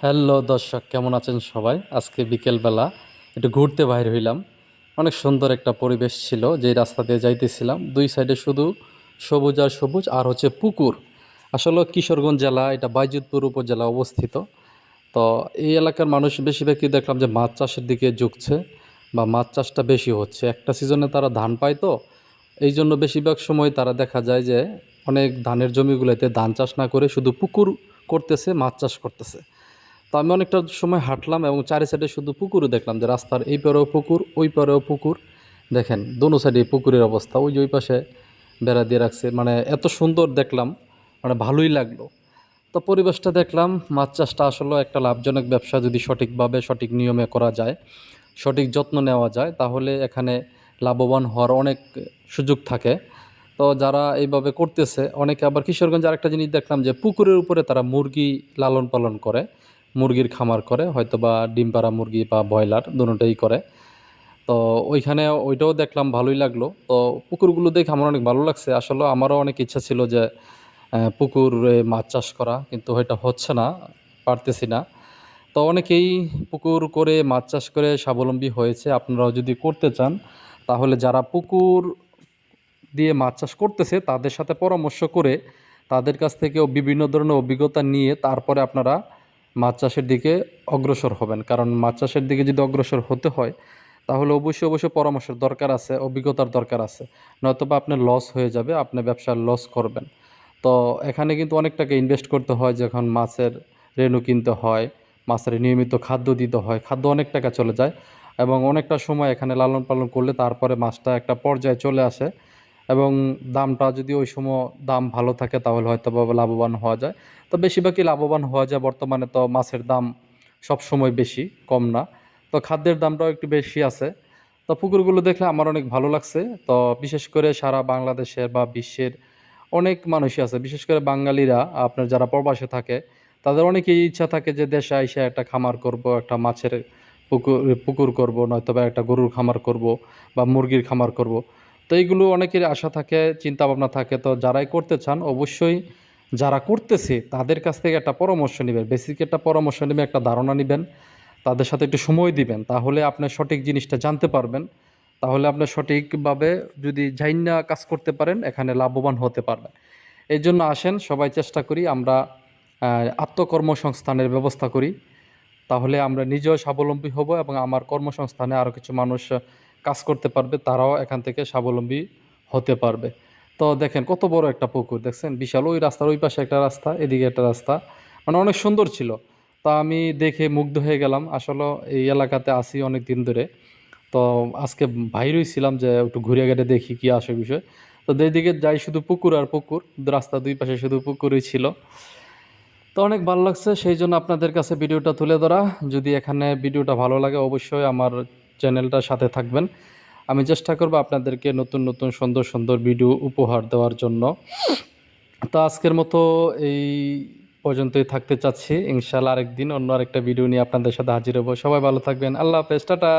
Hello দর্শক, কেমন আছেন সবাই? আজকে বিকেলবেলা একটু ঘুরতে বাইর হইলাম। অনেক সুন্দর একটা পরিবেশ ছিল, যেই রাস্তা দিয়ে যাইতেছিলাম। দুই সাইডে শুধু সবুজ আর সবুজ, আর হচ্ছে পুকুর। আসলে কিশোরগঞ্জ জেলা, এটা বাইজিতপুর উপজেলা অবস্থিত। তো এই এলাকার মানুষ বেশিরভাগই দেখলাম যে মাছ চাষের দিকে ঝুঁকছে, বা মাছ চাষটা বেশি হচ্ছে। একটা সিজনে তারা ধান পায় তো, এই জন্য বেশিরভাগ সময় তারা দেখা যায় যে অনেক ধানের জমিগুলোতে ধান চাষ না করে শুধু পুকুর করতেছে, মাছ চাষ করতেছে। আমি অনেকটা সময় হাঁটলাম এবং চারি সাইডে শুধু পুকুরও দেখলাম যে রাস্তার এই পারেও পুকুর, ওই পারেও পুকুর। দেখেন, দোনো সাইডে পুকুরের অবস্থা। ওই যে ওই পাশে বেড়া দিয়ে রাখছে। মানে এত সুন্দর দেখলাম মানে ভালোই লাগল। তো পরিবেশটা দেখলাম, মাছ চাষটা আসলে একটা লাভজনক ব্যবসা। যদি সঠিকভাবে সঠিক নিয়মে করা যায়, সঠিক যত্ন নেওয়া যায়, তাহলে এখানে লাভবান হওয়ার অনেক সুযোগ থাকে। তো যারা এইভাবে করতেছে, অনেকে আবার কিশোরগঞ্জে আরেকটা জিনিস দেখলাম যে পুকুরের উপরে তারা মুরগি লালন পালন করে। মুরগির খামার করে হয়তো বা ডিম পাড়া মুরগি বা ব্রয়লার দুটোই করে। তো ওইখানে ওইটাও দেখলাম ভালোই লাগল। তো পুকুরগুলো দেখে আমার অনেক ভালো লাগছে। আসলে আমারও অনেক ইচ্ছা ছিল যে পুকুরে মাছ চাষ করা, কিন্তু এটা হচ্ছে না, পারতেছি না। তো অনেকেই পুকুর করে মাছ চাষ করে স্বাবলম্বী হয়েছে। আপনারাও যদি করতে চান, তাহলে যারা পুকুর দিয়ে মাছ চাষ করতেছে, তাদের সাথে পরামর্শ করে তাদের কাছ থেকেও বিভিন্ন ধরনের অভিজ্ঞতা নিয়ে তারপরে আপনারা মাছ চাষের দিকে অগ্রসর হবেন। কারণ মাছ চাষের দিকে যদি অগ্রসর হতে হয়, তাহলে অবশ্যই অবশ্যই পরামর্শের দরকার আছে, অভিজ্ঞতার দরকার আছে। নয়তোবা আপনার লস হয়ে যাবে, আপনি ব্যবসার লস করবেন। তো এখানে কিন্তু অনেক টাকা ইনভেস্ট করতে হয়, যখন মাছের রেণু কিনতে হয়, মাছের নিয়মিত খাদ্য দিতে হয়, খাদ্য অনেক টাকা চলে যায়। এবং অনেকটা সময় এখানে লালন পালন করলে তারপরে মাছটা একটা পর্যায়ে চলে আসে। এবং দামটা যদি ওই সময় দাম ভালো থাকে তাহলে হয়তো লাভবান হওয়া যায়। তো বেশিরভাগই লাভবান হওয়া যায়, বর্তমানে তো মাছের দাম সব সময় বেশি, কম না। তো খাদ্যের দামটাও একটু বেশি আছে। তো পুকুরগুলো দেখলে আমার অনেক ভালো লাগছে। তো বিশেষ করে সারা বাংলাদেশের বা বিশ্বের অনেক মানুষই আছে, বিশেষ করে বাঙালিরা, আপনার যারা প্রবাসে থাকে, তাদের অনেকেই ইচ্ছা থাকে যে দেশে আইসা একটা খামার করব, একটা মাছের পুকুর পুকুর করব নয়তো বা একটা গরুর খামার করব বা মুরগির খামার করব। তো এইগুলো অনেকের আশা থাকে চিন্তা ভাবনা থাকে। তো যারাই করতে চান, অবশ্যই যারা করতেছে, তাদের কাছ থেকে একটা পরামর্শ নেবেন। বেসিক একটা পরামর্শ নেবেন, একটা ধারণা নেবেন। তাদের সাথে একটু সময় দিবেন। তাহলে আপনি সঠিক জিনিসটা জানতে পারবেন। তাহলে আপনি সঠিকভাবে যদি জাইনা কাজ করতে পারেন, এখানে লাভবান হতে পারবেন। এই জন্য আসেন, সবাই চেষ্টা করি আমরা আত্মকর্মসংস্থানের ব্যবস্থা করি। তাহলে আমরা নিজেও স্বাবলম্বী হব এবং আমার কর্মসংস্থানে আরও কিছু মানুষ কাজ করতে পারবে, তারাও এখান থেকে স্বাবলম্বী হতে পারবে। তো দেখেন কত বড় একটা পুকুর, দেখছেন? বিশাল ওই রাস্তার ওই পাশে একটা রাস্তা, এদিকে একটা রাস্তা। মানে অনেক সুন্দর ছিল। তা আমি দেখে মুগ্ধ হয়ে গেলাম। আসলে এই এলাকাতে আসি অনেক দিন ধরে। তো আজকে বাইরেই ছিলাম যে একটু ঘুরে গেটে দেখি কি আসে বিষয়। তো যেদিকে যাই শুধু পুকুর আর পুকুর, রাস্তা দুই পাশে শুধু পুকুরই ছিল। তো অনেক ভালো লাগছে, সেই জন্য আপনাদের কাছে ভিডিওটা তুলে ধরা। যদি এখানে ভিডিওটা ভালো লাগে, অবশ্যই আমার চ্যানেলটার সাথে থাকবেন। আমি চেষ্টা করব আপনাদেরকে নতুন নতুন, সুন্দর সুন্দর ভিডিও উপহার দেওয়ার জন্য। তো আজকের মতো এই পর্যন্তই থাকতে চাচ্ছি। ইনশাল্লাহ আরেকদিন অন্য আরেকটা ভিডিও নিয়ে আপনাদের সাথে হাজির হব। সবাই ভালো থাকবেন। আল্লাহ হাফেজ। টাটা।